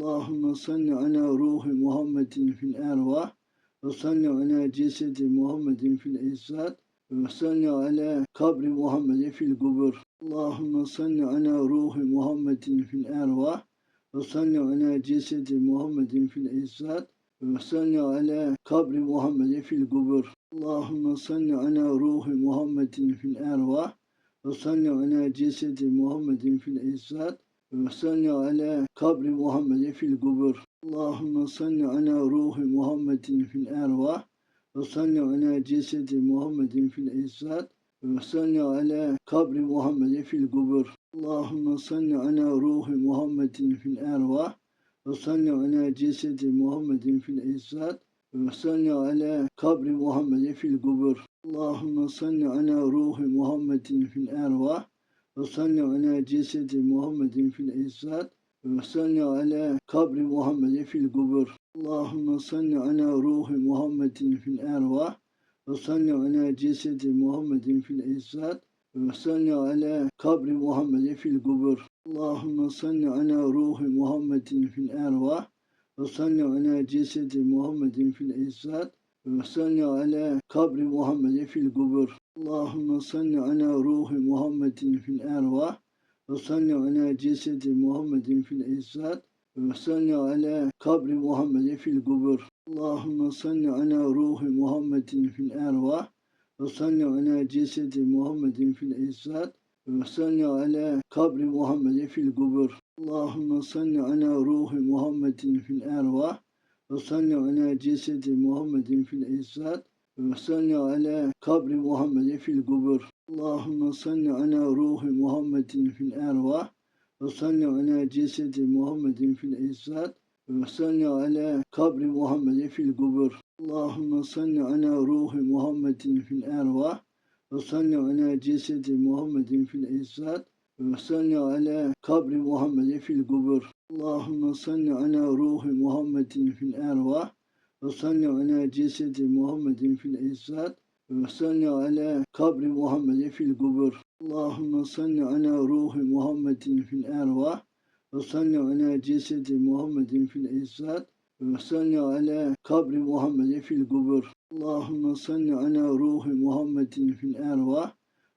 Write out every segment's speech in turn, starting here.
اللهم صل على روح محمد في الأرواح وصل على جسد محمد في الإجساد وصل على قبر محمد في القبور. اللهم صل على روح محمد في الأرواح وصل على جسد محمد في الإجساد وصل على قبر محمد في القبور. اللهم صل على روح محمد في الأرواح وصل على جسد محمد في الإجساد وصل على قبر محمد في القبور. اللهم صل على روح محمد في الأرواح وصل على جسد محمد في الإجساد وصل على قبر محمد في القبور. اللهم صل على روح محمد في الأرواح وصل على جسد محمد في الإجساد وصل على قبر محمد في القبور. اللهم صل على روح محمد في الأرواح وصل على جسد محمد في الإجساد وصل على قبر محمد في القبور. اللهم صل على روح محمد في الأرواح وصل على جسد محمد في الإجساد وصل على قبر محمد في القبور. اللهم صل على روح محمد في الأرواح وصل على جسد محمد في الإجساد وصل على قبر محمد في القبور اللهم صل على روح محمد في الأرواح وصل على جسد محمد في الإجساد وصل على قبر محمد في القبور اللهم صل على روح محمد في الأرواح وصل على جسد محمد في الإجساد وصل على قبر محمد في القبور اللهم صل على روح محمد في الأرواح وصل على جسد محمد في الإجساد وصل على قبر محمد في القبور. اللهم صل على روح محمد في الأرواح وصل على جسد محمد في الإجساد وصل على قبر محمد في القبور. اللهم صل على روح محمد في الأرواح وصل على جسد محمد في الإجساد وصل على قبر محمد في القبور. اللهم صل على روح محمد في الأرواح وصل على جسد محمد في الإجساد وصل على قبر محمد في القبور. اللهم صل على روح محمد في الأرواح وصل على جسد محمد في الإجساد وصل على قبر محمد في القبور. اللهم صل على روح محمد في الأرواح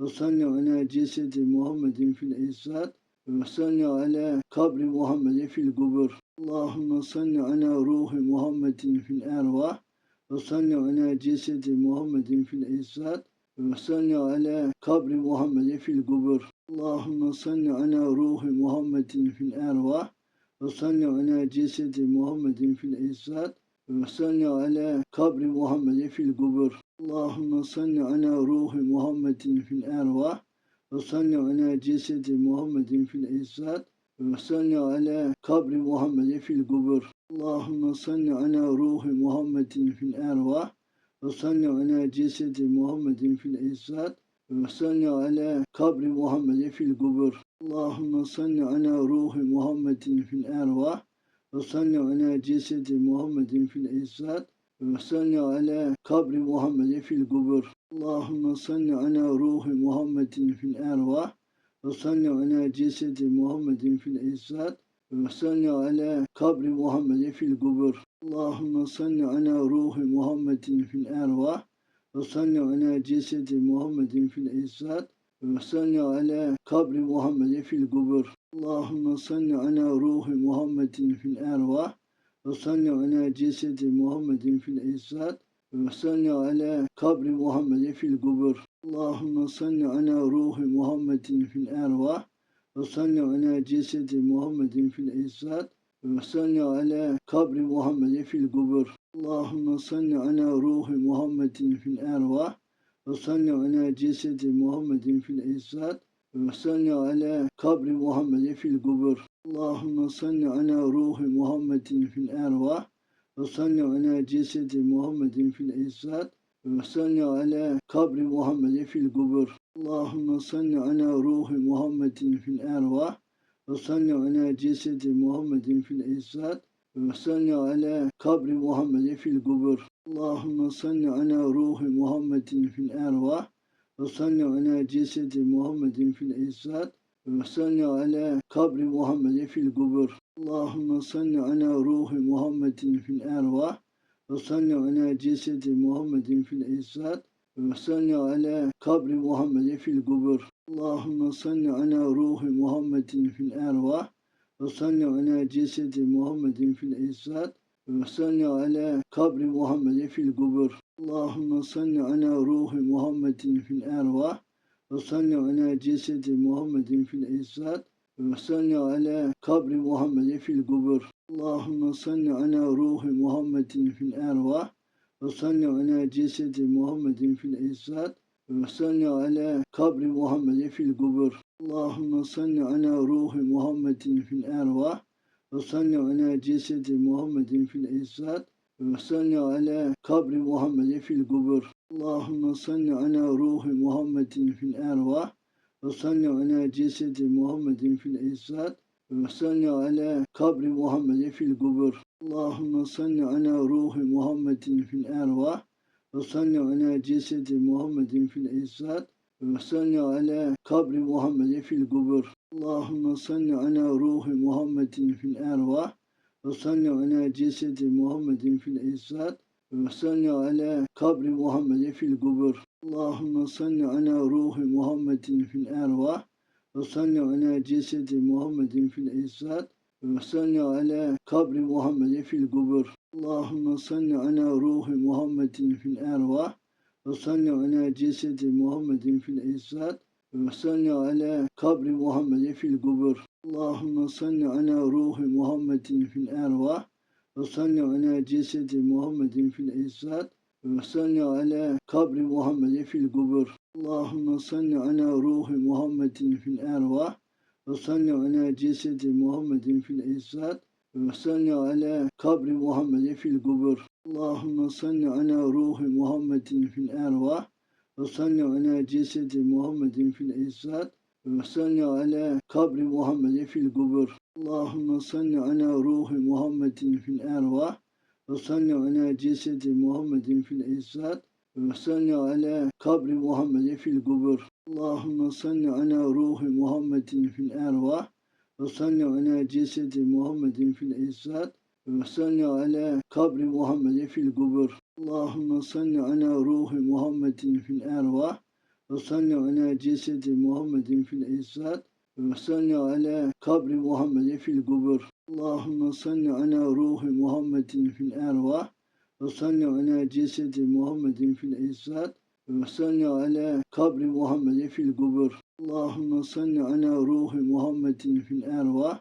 وصل على جسد محمد في الإجساد وصل على قبر محمد في القبور. اللهم صل على روح محمد في الأرواح وصل على جسد محمد في الإجساد وصل على قبر محمد في القبور. اللهم صل على روح محمد في الأرواح وصل على جسد محمد في الإجساد وصل على قبر محمد في القبور. اللهم صل على روح محمد في الأرواح وصل على جسد محمد في الإجساد وصل على قبر محمد في القبور. اللهم صل على روح محمد في الأرواح وصل على جسد محمد في الإجساد وصل على قبر محمد في القبور. اللهم صل على روح محمد في الأرواح وصل على جسد محمد في الإجساد وصل على قبر محمد في القبور. اللهم صل على روح محمد في الأرواح وصل على جسد محمد في الإجساد وصل على قبر محمد في القبور. اللهم صل على روح محمد في الأرواح وصل على جسد محمد في الإجساد وصل على قبر محمد في القبور. اللهم صل على روح محمد في الأرواح وصل على جسد محمد في الإجساد وصل على قبر محمد في القبور. اللهم صل على روح محمد في الأرواح وصل على جسد محمد في الإجساد وصل على قبر محمد في القبور. اللهم صل على روح محمد في الأرواح وصل على جسد محمد في الإجساد وصل على قبر محمد في القبور. اللهم صل على روح محمد في الأرواح وصل على جسد محمد في الإجساد وصل على قبر محمد في القبور. اللهم صل على روح محمد في الأرواح وصل على جسد محمد في الإجساد وصل على قبر محمد في القبور. اللهم صل على روح محمد في الأرواح وصل على جسد محمد في الإجساد وصل على قبر محمد في القبور. اللهم صل على روح محمد في الأرواح وصل على جسد محمد في الإجساد وصل على قبر محمد في القبور. اللهم صل على روح محمد في الأرواح وصل على جسد محمد في الإجساد وصل على قبر محمد في القبور. اللهم صل على روح محمد في الأرواح وصل على جسد محمد في الإجساد وصل على قبر محمد في القبور. اللهم صل على روح محمد في الأرواح وصل على جسد محمد في الإجساد وصل على قبر محمد في القبور. اللهم صل على روح محمد في الأرواح وصل على جسد محمد في الإجساد وصل على قبر محمد في القبور. اللهم صل على روح محمد في الأرواح وصل على جسد محمد في الإجساد وصل على قبر محمد في القبور. اللهم صل على روح محمد في الأرواح وصل على جسد محمد في الإجساد وصل على قبر محمد في القبور. اللهم صل على روح محمد في الأرواح وصل على جسد محمد في الإجساد وصل على قبر محمد في القبور. اللهم صل على روح محمد في الأرواح وصل على جسد محمد في الإجساد وصل على قبر محمد في القبور. اللهم صل على روح محمد في الأرواح وصل على جسد محمد في الإجساد وصل على قبر محمد في القبور. اللهم صل على روح محمد في الأرواح وصل على جسد محمد في الإجساد وصل على قبر محمد في القبور. اللهم صل على روح محمد في الأرواح وصل على جسد محمد في الإجساد وصل على قبر محمد في القبور. اللهم صل على روح محمد في الأرواح وصل على جسد محمد في الإجساد وصل على قبر محمد في القبور. اللهم صل على روح محمد في الأرواح وصل على جسد محمد في الإجساد وصل على قبر محمد في القبور. اللهم صل على روح محمد في الأرواح وصل على جسد محمد في الإجساد وصل على قبر محمد في القبور. اللهم صل على روح محمد في الأرواح وصل على جسد محمد في الإجساد وصل على قبر محمد في القبور. اللهم صل على روح محمد في الأرواح وصل على جسد محمد في الإجساد وصل على قبر محمد في القبور. اللهم صل على روح محمد في الأرواح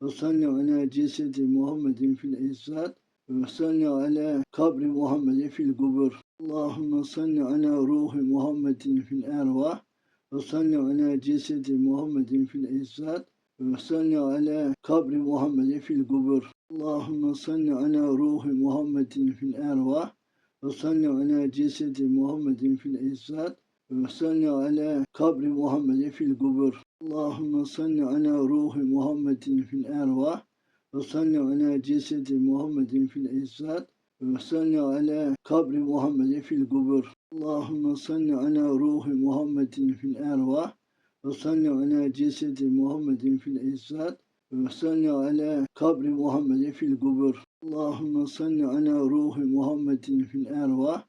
وصل على جسد محمد في الإجساد وصل على قبر محمد في القبور. اللهم صل على روح محمد في الأرواح وصل على جسد محمد في الإجساد وصل على قبر محمد في القبور. اللهم صل على روح محمد في الأرواح وصل على جسد محمد في الإجساد وصل على قبر محمد في القبور. اللهم صل على روح محمد في الأرواح وصل على جسد محمد في الإجساد وصل على قبر محمد في القبور. اللهم صل على روح محمد في الأرواح وصل على جسد محمد في الإجساد وصل على قبر محمد في القبور. اللهم صل على روح محمد في الأرواح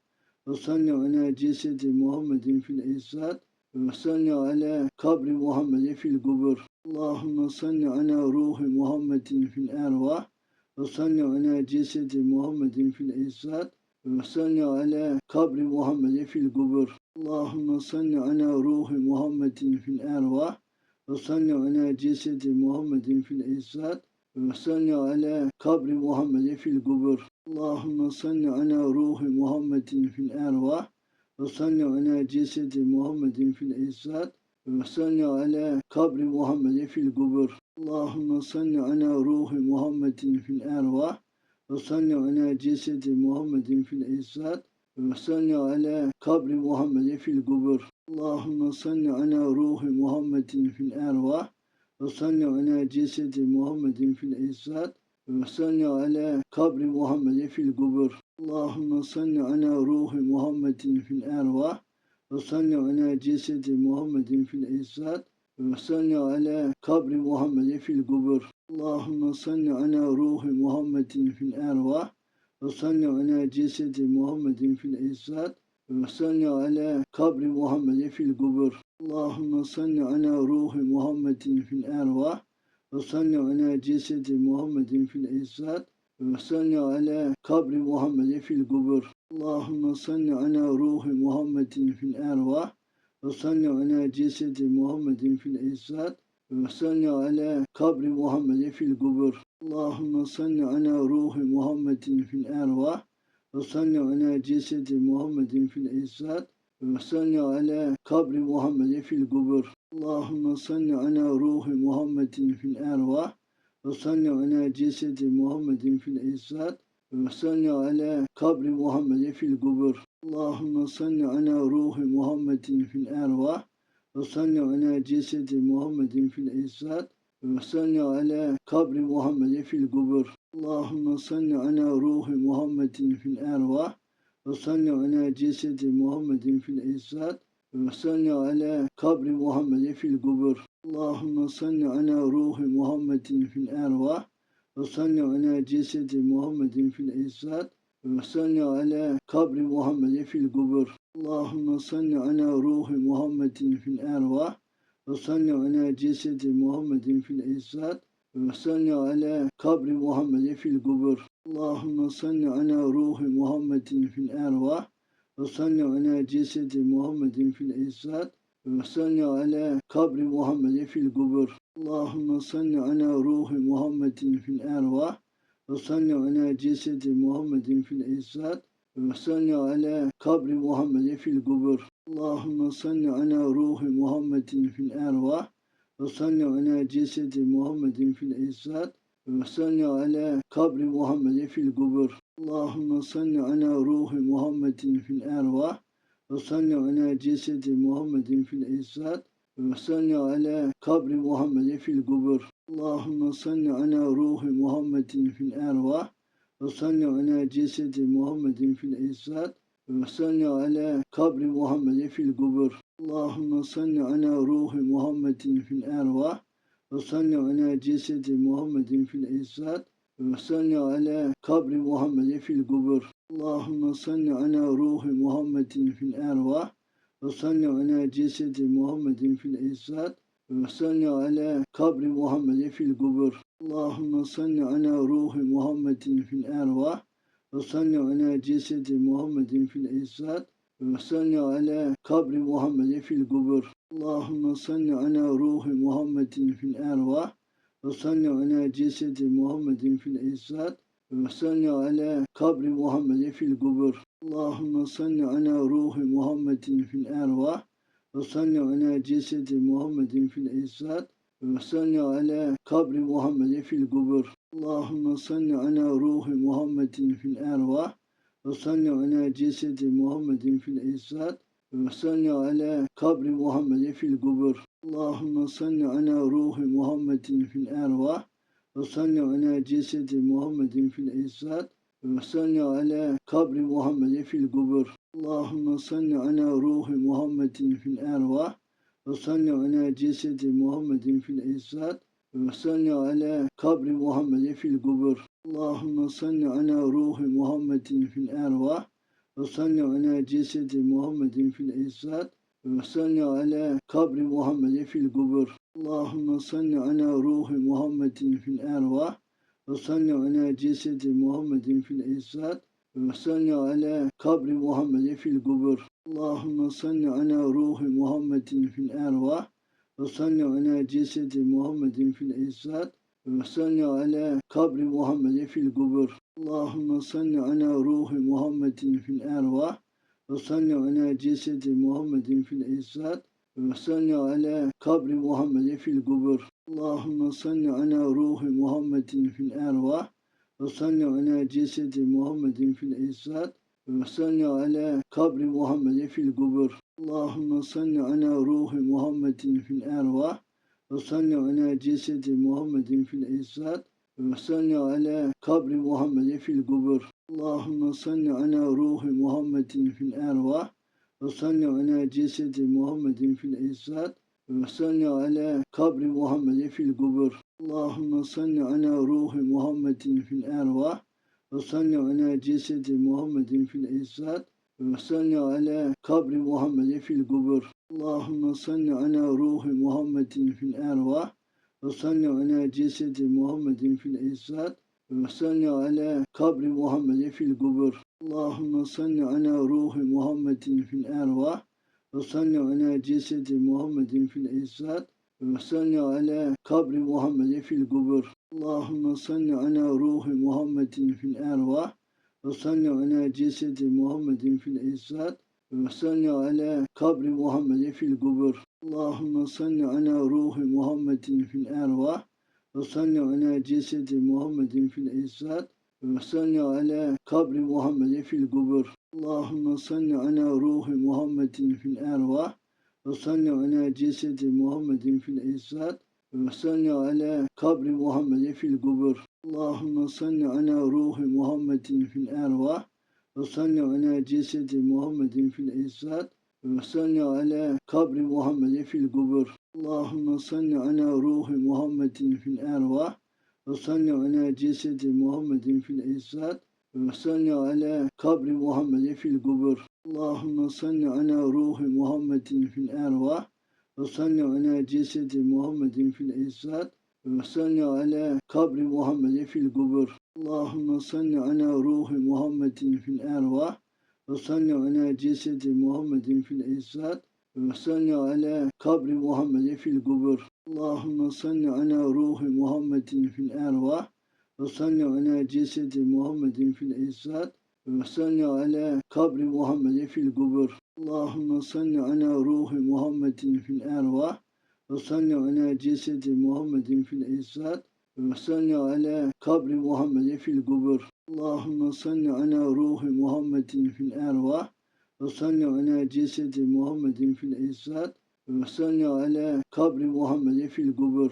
وصل على جسد محمد في الإجساد وصل على قبر محمد في القبور. اللهم صل على روح محمد في الأرواح وصل على جسد محمد في الإجساد وصل على قبر محمد في القبور. اللهم صل على روح محمد في الأرواح وصل على جسد محمد في الإجساد وصل على قبر محمد في القبور. اللهم صل على روح محمد في الأرواح وصل على جسد محمد في الإجساد وصل على قبر محمد في القبور. اللهم صل على روح محمد في الأرواح وصل على جسد محمد في الإجساد وصل على قبر محمد في القبور. اللهم صل على روح محمد في الأرواح وصل على جسد محمد في الإجساد وصل على قبر محمد في القبور. اللهم صل على روح محمد في الأرواح وصل على جسد محمد في الإجساد وصل على قبر محمد في القبور. اللهم صل على روح محمد في الأرواح وصل على جسد محمد في الإجساد وصل على قبر محمد في القبور. اللهم صل على روح محمد في الأرواح وصل على جسد محمد في الإجساد وصل على قبر محمد في القبور. اللهم صل على روح محمد في الأرواح وصل على جسد محمد في الإجساد وصل على قبر محمد في القبور. اللهم صل على روح محمد في الأرواح وصل على جسد محمد في الإجساد وصل على قبر محمد في القبور. اللهم صل على روح محمد في الأرواح وصل على جسد محمد في الإجساد وصل على قبر محمد في القبور. اللهم صل على روح محمد في الأرواح وصل على جسد محمد في الإجساد وصل على قبر محمد في القبور. اللهم صل على روح محمد في الأرواح وصل على جسد محمد في الإجساد وصل على قبر محمد في القبور. اللهم صل على روح محمد في الأرواح وصل على جسد محمد في الإجساد وصل على قبر محمد في القبور. اللهم صل على روح محمد في الأرواح وصل على جسد محمد في الإجساد وصل على قبر محمد في القبور. اللهم صل على روح محمد في الأرواح وصل على جسد محمد في الإجساد وصل على قبر محمد في القبور. اللهم صل على روح محمد في الأرواح وصل على جسد محمد في الإجساد وصل على قبر محمد في القبور. اللهم صل على روح محمد في الأرواح وصل على جسد محمد في الإجساد وصل على قبر محمد في القبور. اللهم صل على روح محمد في الأرواح وصل على جسد محمد في الإجساد وصل على قبر محمد في القبور. اللهم صل على روح محمد في الأرواح وصل على جسد محمد في الإجساد وصل على قبر محمد في القبور. اللهم صل على روح محمد في الأرواح وصل على جسد محمد في الإجساد وصل على قبر محمد في القبور. اللهم صل على روح محمد في الأرواح وصل على جسد محمد في الإجساد وصل على قبر محمد في القبور. اللهم صل على روح محمد في الأرواح وصل على جسد محمد في الإجساد وصل على قبر محمد في القبور. اللهم صل على روح محمد في الأرواح وصل على جسد محمد في الإجساد وصل على قبر محمد في القبور. اللهم صل على روح محمد في الأرواح وصل على جسد محمد في الإجساد وصل على قبر محمد في القبور. اللهم صل على روح محمد في الأرواح وصل على جسد محمد في الإجساد وصل على قبر محمد في القبور. اللهم صل على روح محمد في الأرواح وصل على جسد محمد في الإجساد وصل على قبر محمد في القبور. اللهم صل على روح محمد في الأرواح وصل على جسد محمد في الإجساد وصل على قبر محمد في القبور. اللهم صل على روح محمد في الأرواح وصل على جسد محمد في الإجساد وصل على قبر محمد في القبور اللهم صل على روح محمد في الأرواح وصل على جسد محمد في الإجساد وصل على قبر محمد في القبور اللهم صل على روح محمد في الأرواح وصل على جسد محمد في الإجساد وصل على قبر محمد في القبور اللهم صل على روح محمد في الأرواح وصل على جسد محمد في الإجساد وصل على قبر محمد في القبور. اللهم صل على روح محمد في الأرواح وصل على جسد محمد في الإجساد وصل على قبر محمد في القبور. اللهم صل على روح محمد في الأرواح وصل على جسد محمد في الإجساد وصل على قبر محمد في القبور. اللهم صل على روح محمد في الأرواح وصل على جسد محمد في الإجساد وصل على قبر محمد في القبور. اللهم صل على روح محمد في الأرواح وصل على جسد محمد في الإجساد وصل على قبر محمد في القبور. اللهم صل على روح محمد في الأرواح وصل على جسد محمد في الإجساد وصل على قبر محمد في القبور. اللهم صل على روح محمد في الأرواح وصل على جسد محمد في الإجساد وصل على قبر محمد في القبور. اللهم صل على روح محمد في الأرواح وصل على جسد محمد في الإجساد وصل على قبر محمد في القبور. اللهم صل على روح محمد في الأرواح وصل على جسد محمد في الإجساد وصل على قبر محمد في القبور. اللهم صل على روح محمد في الأرواح وصل على جسد محمد في الإجساد وصل على قبر محمد في القبور. اللهم صل على روح محمد في الأرواح وصل على جسد محمد في الإجساد وصل على قبر محمد في القبور. اللهم صل على روح محمد في الأرواح وصل على جسد محمد في الإجساد وصل على قبر محمد في القبور. اللهم صل على روح محمد في الأرواح وصل على جسد محمد في الإجساد وصل على قبر محمد في القبور. اللهم صل على روح محمد في الأرواح وصل على جسد محمد في الإجساد وصل على قبر محمد في القبور. اللهم صل على روح محمد في الأرواح وصل على جسد محمد في الإجساد وصل على قبر محمد في القبور. اللهم صل على روح محمد في الأرواح وصل على جسد محمد في الإجساد وصل على قبر محمد في القبور. اللهم صل على روح محمد في الأرواح وصل على جسد محمد في الإجساد وصل على قبر محمد في القبور.